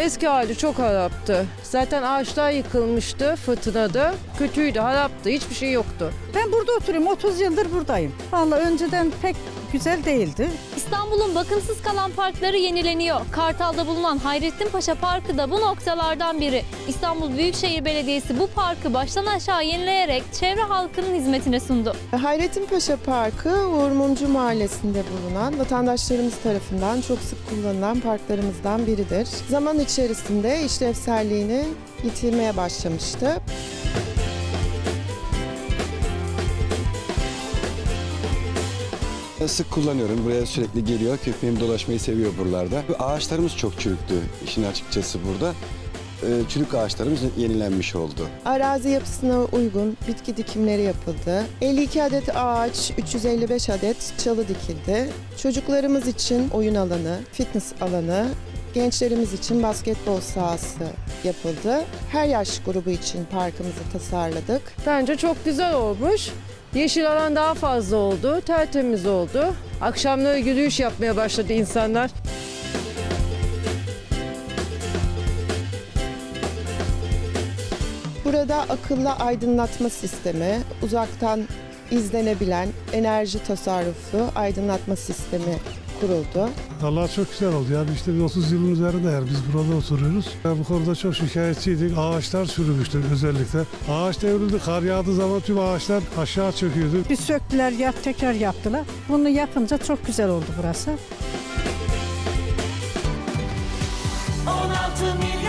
Eski hali çok haraptı. Zaten ağaçlar yıkılmıştı fırtınada. Kötüydü, haraptı. Hiçbir şey yoktu. Ben burada oturuyorum. 30 yıldır buradayım. Vallahi önceden pek güzel değildi. İstanbul'un bakımsız kalan parkları yenileniyor. Kartal'da bulunan Hayrettin Paşa Parkı da bu noktalardan biri. İstanbul Büyükşehir Belediyesi bu parkı baştan aşağı yenileyerek çevre halkının hizmetine sundu. Hayrettin Paşa Parkı Uğur Mumcu Mahallesi'nde bulunan vatandaşlarımız tarafından çok sık kullanılan parklarımızdan biridir. Zaman içerisinde işlevselliğini yitirmeye başlamıştı. Sık kullanıyorum. Buraya sürekli geliyor. Köpeğim dolaşmayı seviyor buralarda. Ağaçlarımız çok çürüktü işin açıkçası burada. Ee, Çürük ağaçlarımız yenilenmiş oldu. Arazi yapısına uygun bitki dikimleri yapıldı. 52 adet ağaç, 355 adet çalı dikildi. Çocuklarımız için oyun alanı, fitness alanı, gençlerimiz için basketbol sahası yapıldı. Her yaş grubu için parkımızı tasarladık. Bence çok güzel olmuş. Yeşil alan daha fazla oldu, tertemiz oldu. Akşamları yürüyüş yapmaya başladı insanlar. Burada akıllı aydınlatma sistemi, uzaktan izlenebilen enerji tasarruflu aydınlatma sistemi kuruldu. Allah çok güzel oldu. Yani işte bir 30 yılın üzerinde eğer biz burada oturuyoruz. Yani bu konuda çok şikayetçiydik. Ağaçlar çürümüştü özellikle. Ağaç devrildi. Kar yağdığı zaman tüm ağaçlar aşağı çöküyordu. Bir söktüler, yap, tekrar yaptılar. Bunu yapınca çok güzel oldu burası. 16 milyon